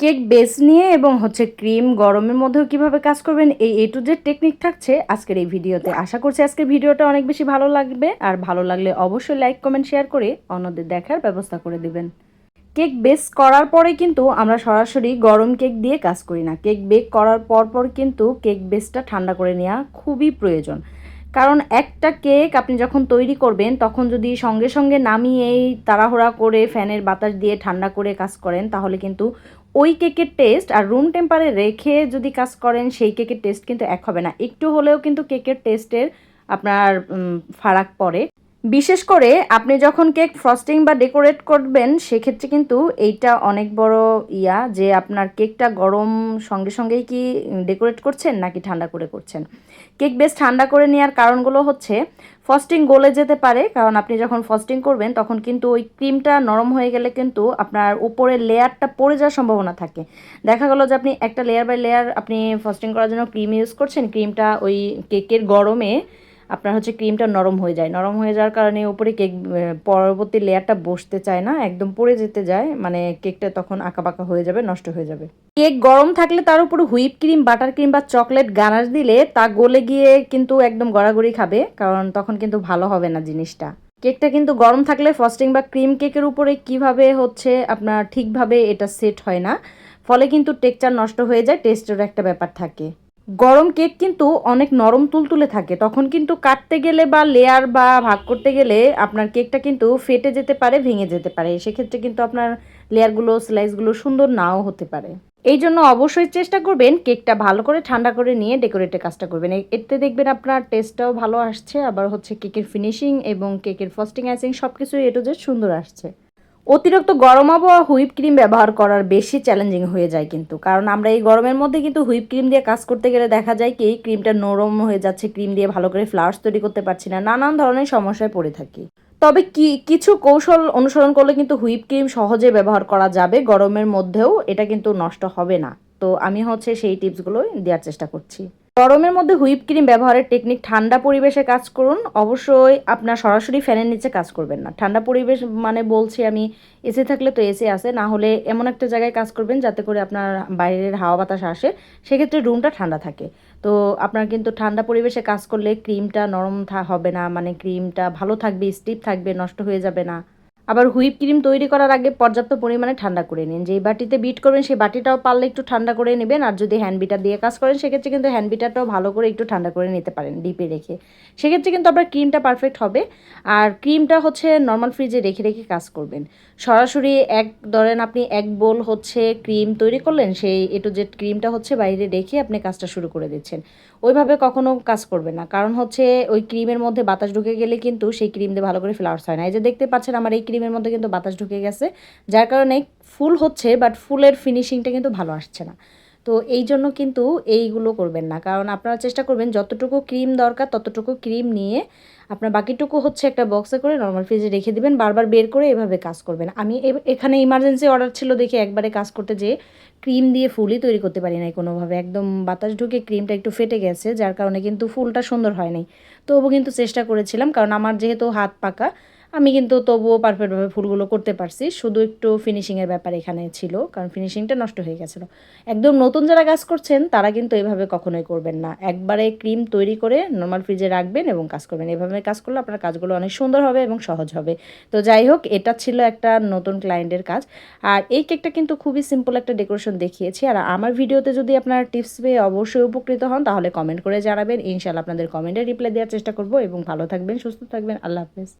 Cake base নিয়ে এবং হচ্ছে ক্রিম গরমের মধ্যেও কীভাবে কাজ করবেন, এই এ টু জেড টেকনিক থাকছে আজকের এই ভিডিওতে। আশা করছি আজকের ভিডিওটা অনেক বেশি ভালো লাগবে, আর ভালো লাগলে অবশ্যই লাইক, কমেন্ট, শেয়ার করে অন্যদের দেখার ব্যবস্থা করে দিবেন। কেক বেস করার পরে কিন্তু আমরা সরাসরি গরম কেক দিয়ে কাজ করি না। কেক বেক করার পর পর কিন্তু কেক বেসটা ঠান্ডা করে নেওয়া খুবই প্রয়োজন। কারণ একটা কেক আপনি যখন তৈরি করবেন, তখন যদি সঙ্গে সঙ্গে নামিয়েই তাড়াহুড়া করে ফ্যানের বাতাস দিয়ে ঠান্ডা করে কাজ করেন, তাহলে কিন্তু ওই কেকের টেস্ট আর রুম টেম্পারে রেখে যদি কাজ করেন, সেই কেকের টেস্ট কিন্তু এক হবে না। একটু হলেও কিন্তু কেকের টেস্টের আপনার ফারাক পড়ে। বিশেষ করে আপনি যখন কেক ফ্রস্টিং বা ডেকোরেট করবেন, সেক্ষেত্রে কিন্তু এইটা অনেক বড় ইয়া যে আপনার কেকটা গরম সঙ্গে সঙ্গেই কি ডেকোরেট করছেন নাকি ঠান্ডা করে করছেন। কেক বেশ ঠান্ডা করে নেওয়ার কারণগুলো হচ্ছে ফস্টিং গলে যেতে পারে, কারণ আপনি যখন ফস্টিং করবেন, তখন কিন্তু ওই ক্রিমটা নরম হয়ে গেলে কিন্তু আপনার উপরের লেয়ারটা পড়ে যাওয়ার সম্ভাবনা থাকে। দেখা গেলো যে আপনি একটা লেয়ার বাই লেয়ার আপনি ফস্টিং করার জন্য ক্রিম ইউজ করছেন ক্রিমটা ওই কেকের গরমে আপনার হচ্ছে ক্রিমটা নরম হয়ে যায়। নরম হয়ে যাওয়ার কারণে উপরে কেক পরবর্তী লেয়ারটা বসতে চায় না, একদম পড়ে যেতে যায় মানে কেকটা তখন আঁকাবাঁকা হয়ে যাবে, নষ্ট হয়ে যাবে। কেক গরম থাকলে তার উপরে হুইপ ক্রিম, বাটার ক্রিম বা চকলেট গানার দিলে তা গলে গিয়ে কিন্তু একদম গড়াগড়ি খাবে, কারণ তখন কিন্তু ভালো হবে না জিনিসটা। কেকটা কিন্তু গরম থাকলে ফ্রস্টিং বা ক্রিম কেকের উপরে কীভাবে হচ্ছে আপনার ঠিকভাবে এটা সেট হয় না, ফলে কিন্তু টেক্সচার নষ্ট হয়ে যায় টেস্টের একটা ব্যাপার থাকে। গরম কেক কিন্তু অনেক নরম তুলতুলে থাকে। তখন কিন্তু কাটতে গেলে বা লেয়ার বা ভাগ করতে গেলে আপনার কেকটা কিন্তু ফেটে যেতে পারে, ভেঙে যেতে পারে। সেক্ষেত্রে কিন্তু আপনার লেয়ারগুলো স্লাইসগুলো সুন্দর নাও হতে পারে। এই জন্য অবশ্যই চেষ্টা করবেন কেকটা ভালো করে ঠান্ডা করে নিয়ে ডেকোরেটের কাজটা করবেন। এতে দেখবেন আপনার টেস্টটাও ভালো আসছে, আবার হচ্ছে কেকের ফিনিশিং এবং কেকের ফস্টিং আইসিং সব কিছুই এটু যে সুন্দর আসছে। অতিরিক্ত গরম আবহাওয়া হুইপ ক্রিম ব্যবহার করার বেশি চ্যালেঞ্জিং হয়ে যায় কিন্তু। কারণ আমরা এই গরমের মধ্যে কিন্তু হুইপ ক্রিম দিয়ে কাজ করতে গেলে দেখা যায় কি, এই ক্রিমটা নরম হয়ে যাচ্ছে, ক্রিম দিয়ে ভালো করে ফ্লাওয়ার্স তৈরি করতে পারছি না, নানান ধরনের সমস্যায় পড়ে থাকি। তবে কি, কিছু কৌশল অনুসরণ করলে কিন্তু হুইপ ক্রিম সহজে ব্যবহার করা যাবে, গরমের মধ্যেও এটা কিন্তু নষ্ট হবে না। তো আমি হচ্ছে সেই টিপসগুলো দেওয়ার চেষ্টা করছি। গরমের মধ্যে হুইপ ক্রিম ব্যবহারের টেকনিক ঠান্ডা পরিবেশে কাজ করুন। অবশ্যই আপনার সরাসরি ফ্যানের নিচে কাজ করবেন না। ঠান্ডা পরিবেশ মানে বলছি আমি এসি থাকলে তো এসি আসে না হলে এমন একটা জায়গায় কাজ করবেন যাতে করে আপনার বাইরের হাওয়া বাতাস আসে। সেক্ষেত্রে রুমটা ঠান্ডা থাকে। তো আপনার কিন্তু ঠান্ডা পরিবেশে কাজ করলে ক্রিমটা নরম হবে না। মানে ক্রিমটা ভালো থাকবে স্টিপ থাকবে, নষ্ট হয়ে যাবে না। আবার হুইপ ক্রিম তৈরি করার আগে পর্যাপ্ত পরিমাণে ঠান্ডা করে নিন। যেই বাটিতে বিট করবেন, সেই বাটিটাও পারলে একটু ঠান্ডা করে নেবেন। আর যদি হ্যান্ড বিটার দিয়ে কাজ করেন, সেক্ষেত্রে কিন্তু হ্যান্ড বিটারটাও ভালো করে একটু ঠান্ডা করে নিতে পারেন ডিপে রেখে। সেক্ষেত্রে কিন্তু আপনার ক্রিমটা পারফেক্ট হবে। আর ক্রিমটা হচ্ছে নর্মাল ফ্রিজে রেখে রেখে কাজ করবেন। সরাসরি এক, ধরেন আপনি এক বোল হচ্ছে ক্রিম তৈরি করলেন, সেই এটু জেড ক্রিমটা হচ্ছে বাইরে রেখে আপনি কাজটা শুরু করে দিচ্ছেন। ওইভাবে কখনো কাজ করবেন না। কারণ হচ্ছে ওই ক্রিমের মধ্যে বাতাস ঢুকে গেলে কিন্তু সেই ক্রিম দিয়ে ভালো করে ফ্লাওয়ার্স হয় না। এই যে দেখতে পাচ্ছেন, আমার এই ক্রিমের মধ্যে কিন্তু বাতাস ঢুকে গেছে, যার কারণে ফুল হচ্ছে বাট ফুলের ফিনিশিংটা কিন্তু ভালো আসছে না। তো এই জন্য কিন্তু এইগুলো করবেন না, কারণ আপনারা চেষ্টা করবেন যতটুকু ক্রিম দরকার ততটুকু ক্রিম নিয়ে আপনার বাকিটুকু হচ্ছে একটা বক্সে করে নর্মাল ফ্রিজে রেখে দিবেন, বারবার বের করে এভাবে কাজ করবেন। আমি এখানে ইমার্জেন্সি অর্ডার ছিল দেখে একবারে কাজ করতে যেয়ে ক্রিম দিয়ে ফুলই তৈরি করতে পারি নাই কোনোভাবে। একদম বাতাস ঢুকে ক্রিমটা একটু ফেটে গেছে, যার কারণে কিন্তু ফুলটা সুন্দর হয় নাই। তবু কিন্তু চেষ্টা করেছিলাম, কারণ আমার যেহেতু হাত পাকা আমি কিন্তু তবুও পারফেক্টভাবে ফুলগুলো করতে পারছি। শুধু একটু ফিনিশিংয়ের ব্যাপার এখানে ছিল, কারণ ফিনিশিংটা নষ্ট হয়ে গেছিল। একদম নতুন যারা কাজ করছেন, তারা কিন্তু এভাবে কখনোই করবেন না। একবারে ক্রিম তৈরি করে নর্মাল ফ্রিজে রাখবেন এবং কাজ করবেন। এভাবে কাজ করলে আপনার কাজগুলো অনেক সুন্দর হবে এবং সহজ হবে। তো যাই হোক, এটা ছিল একটা নতুন ক্লায়েন্টের কাজ। আর এই কেকটা কিন্তু খুবই সিম্পল একটা ডেকোরেশন দেখিয়েছি। আর আমার ভিডিওতে যদি আপনারা টিপস পেয়ে অবশ্যই উপকৃত হন, তাহলে কমেন্ট করে জানাবেন। ইনশাল্লাহ আপনাদের কমেন্টে রিপ্লাই দেওয়ার চেষ্টা করব। এবং ভালো থাকবেন, সুস্থ থাকবেন। আল্লাহ হাফেজ।